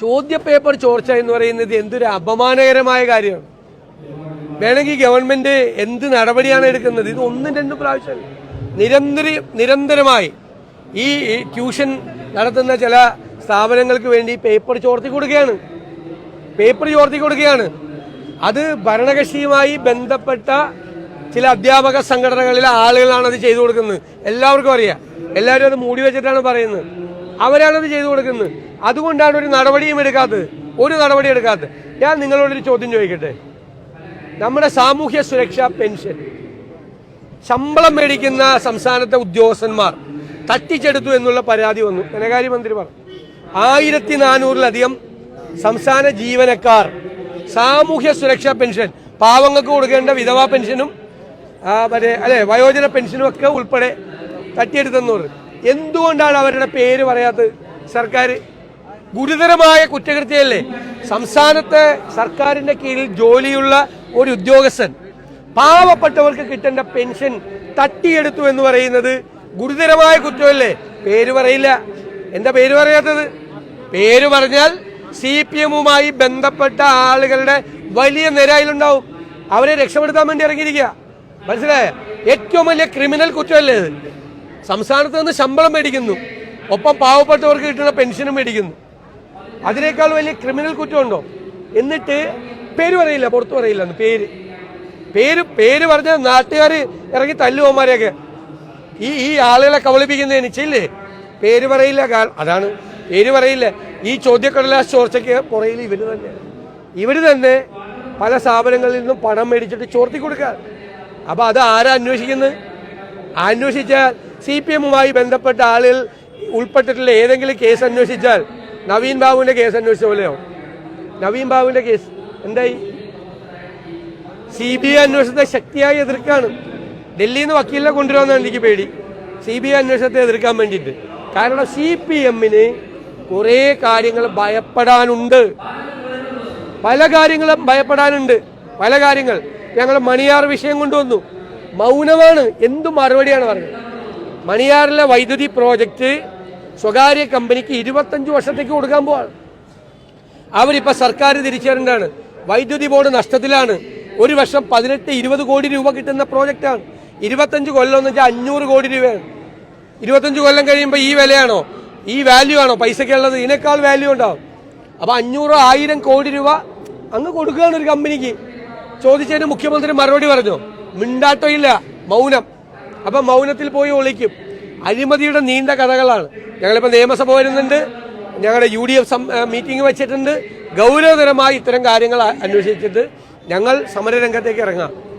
ചോദ്യപേപ്പർ ചോർച്ച എന്ന് പറയുന്നത് എന്തൊരു അപമാനകരമായ കാര്യമാണ്. വേണമെങ്കിൽ ഗവൺമെന്റ് എന്ത് നടപടിയാണ് എടുക്കുന്നത്? ഇത് ഒന്നും രണ്ടും പ്രാവശ്യം നിരന്തര നിരന്തരമായി ഈ ട്യൂഷൻ നടത്തുന്ന ചില സ്ഥാപനങ്ങൾക്ക് വേണ്ടി പേപ്പർ ചോർത്തി കൊടുക്കുകയാണ്. പേപ്പർ ചോർത്തി കൊടുക്കുകയാണ്. അത് ഭരണകക്ഷിയുമായി ബന്ധപ്പെട്ട ചില അധ്യാപക സംഘടനകളിലെ ആളുകളാണ് അത് ചെയ്തു കൊടുക്കുന്നത്. എല്ലാവർക്കും അറിയാം. എല്ലാവരും അത് മൂടി വെച്ചിട്ടാണ് പറയുന്നത്. അവരാണത് ചെയ്തു കൊടുക്കുന്നത്. അതുകൊണ്ടാണ് ഒരു നടപടിയും എടുക്കാത്തത്. ഒരു നടപടി എടുക്കാത്തത്. ഞാൻ നിങ്ങളോടൊരു ചോദ്യം ചോദിക്കട്ടെ? നമ്മുടെ സാമൂഹ്യ സുരക്ഷാ പെൻഷൻ. ശമ്പളം മേടിക്കുന്ന സംസ്ഥാനത്തെ ഉദ്യോഗസ്ഥന്മാർ തട്ടിച്ചെടുത്തു എന്നുള്ള പരാതി വന്നു. ധനകാര്യമന്ത്രി പറഞ്ഞു. ആയിരത്തി നാനൂറിലധികം സംസ്ഥാന ജീവനക്കാർ സാമൂഹ്യ സുരക്ഷാ പെൻഷൻ പാവങ്ങൾക്ക് കൊടുക്കേണ്ട വിധവാ പെൻഷനും അതെ വയോജന പെൻഷനും ഒക്കെ ഉൾപ്പെടെ തട്ടിയെടുത്തെന്ന് പറഞ്ഞു. എന്തുകൊണ്ടാണ് അവരുടെ പേര് പറയാത്തത്? സർക്കാർ ഗുരുതരമായ കുറ്റകൃത്യമല്ലേ സംസ്ഥാനത്തെ സർക്കാരിന്റെ കീഴിൽ ജോലിയുള്ള ഒരു ഉദ്യോഗസ്ഥൻ പാവപ്പെട്ടവർക്ക് കിട്ടേണ്ട പെൻഷൻ തട്ടിയെടുത്തു എന്ന് പറയുന്നത് ഗുരുതരമായ കുറ്റമല്ലേ? പേര് പറയില്ല. എന്താ പേര് പറയാത്തത്? പേര് പറഞ്ഞാൽ സി പി എമ്മുമായി ബന്ധപ്പെട്ട ആളുകളുടെ വലിയ നിരയിലുണ്ടാവും. അവരെ രക്ഷപ്പെടുത്താൻ വേണ്ടി ഇറങ്ങിയിരിക്കുക. മനസ്സിലായ? ഏറ്റവും വലിയ ക്രിമിനൽ കുറ്റമല്ലേ ഇത്? സംസ്ഥാനത്ത് നിന്ന് ശമ്പളം മേടിക്കുന്നു. ഒപ്പം പാവപ്പെട്ടവർക്ക് കിട്ടുന്ന പെൻഷനും മേടിക്കുന്നു. അതിനേക്കാൾ വലിയ ക്രിമിനൽ കുറ്റമുണ്ടോ? എന്നിട്ട് പേര് പറയില്ല പുറത്തു പറയില്ല പേര്. പേര് പേര് പറഞ്ഞ നാട്ടുകാർ ഇറങ്ങി തല്ലുവന്മാരെയൊക്കെ ഈ ഈ ആളുകളെ കബളിപ്പിക്കുന്നതിന് എനിച്ചില്ലേ? പേര് പറയില്ല അതാണ്. പേര് പറയില്ല. ഈ ചോദ്യക്കടലാസ് ചോർച്ചയ്ക്ക് പുറയിൽ ഇവർ തന്നെ. ഇവർ തന്നെ പല സ്ഥാപനങ്ങളിൽ നിന്നും പണം മേടിച്ചിട്ട് ചോർത്തി കൊടുക്കുക. അപ്പോൾ അത് ആരാ അന്വേഷിക്കുന്നത്? അന്വേഷിച്ചാൽ സി പി എമ്മുമായി ബന്ധപ്പെട്ട ആളിൽ ഉൾപ്പെട്ടിട്ടുള്ള ഏതെങ്കിലും കേസ് അന്വേഷിച്ചാൽ നവീൻ ബാബുവിന്റെ കേസ് അന്വേഷിച്ച പോലെയോ? നവീൻ ബാബുവിന്റെ കേസ് എന്തായി? സി ബി ഐ അന്വേഷണത്തെ ശക്തിയായി എതിർക്കാണ്. ഡൽഹിയിൽ നിന്ന് വക്കീലിനെ കൊണ്ടുവരുമെന്നാണ് എനിക്ക് പേടി. സി ബി ഐ അന്വേഷണത്തെ എതിർക്കാൻ വേണ്ടിയിട്ട്. കാരണം സി പി എമ്മിന് കുറേ കാര്യങ്ങൾ ഭയപ്പെടാനുണ്ട്. പല കാര്യങ്ങളും ഭയപ്പെടാനുണ്ട്. പല കാര്യങ്ങൾ. ഞങ്ങൾ മണിയാർ വിഷയം കൊണ്ടുവന്നു. മൗനമാണ്. എന്തു മറുപടിയാണ് പറഞ്ഞത് മണിയാറിലെ വൈദ്യുതി പ്രോജക്റ്റ് സ്വകാര്യ കമ്പനിക്ക് ഇരുപത്തഞ്ച് വർഷത്തേക്ക് കൊടുക്കാൻ പോവാണ്. അവരിപ്പോൾ സർക്കാർ തിരിച്ചറിഞ്ഞാണ് വൈദ്യുതി ബോർഡ് നഷ്ടത്തിലാണ്. ഒരു വർഷം പതിനെട്ട് ഇരുപത് കോടി രൂപ കിട്ടുന്ന പ്രോജക്റ്റാണ്. ഇരുപത്തഞ്ച് കൊല്ലം എന്ന് വെച്ചാൽ അഞ്ഞൂറ് കോടി രൂപയാണ്. ഇരുപത്തഞ്ച് കൊല്ലം കഴിയുമ്പോൾ ഈ വിലയാണോ? ഈ വാല്യൂ ആണോ? പൈസക്കുള്ളത് ഇതിനേക്കാൾ വാല്യൂ ഉണ്ടാവും. അപ്പോൾ അഞ്ഞൂറ് ആയിരം കോടി രൂപ അങ്ങ് കൊടുക്കുകയാണ് ഒരു കമ്പനിക്ക്. ചോദിച്ചതിന് മുഖ്യമന്ത്രി മറുപടി പറഞ്ഞു മിണ്ടാട്ടോ ഇല്ല മൗനം. അപ്പം മൗനത്തിൽ പോയി ഒളിക്കും. അഴിമതിയുടെ നീണ്ട കഥകളാണ്. ഞങ്ങളിപ്പോൾ നിയമസഭ വരുന്നുണ്ട്. ഞങ്ങളുടെ യു ഡി എഫ് മീറ്റിംഗ് വെച്ചിട്ടുണ്ട്. ഗൗരവതരമായി ഇത്തരം കാര്യങ്ങൾ അന്വേഷിച്ചിട്ട് ഞങ്ങൾ സമരരംഗത്തേക്ക് ഇറങ്ങാം.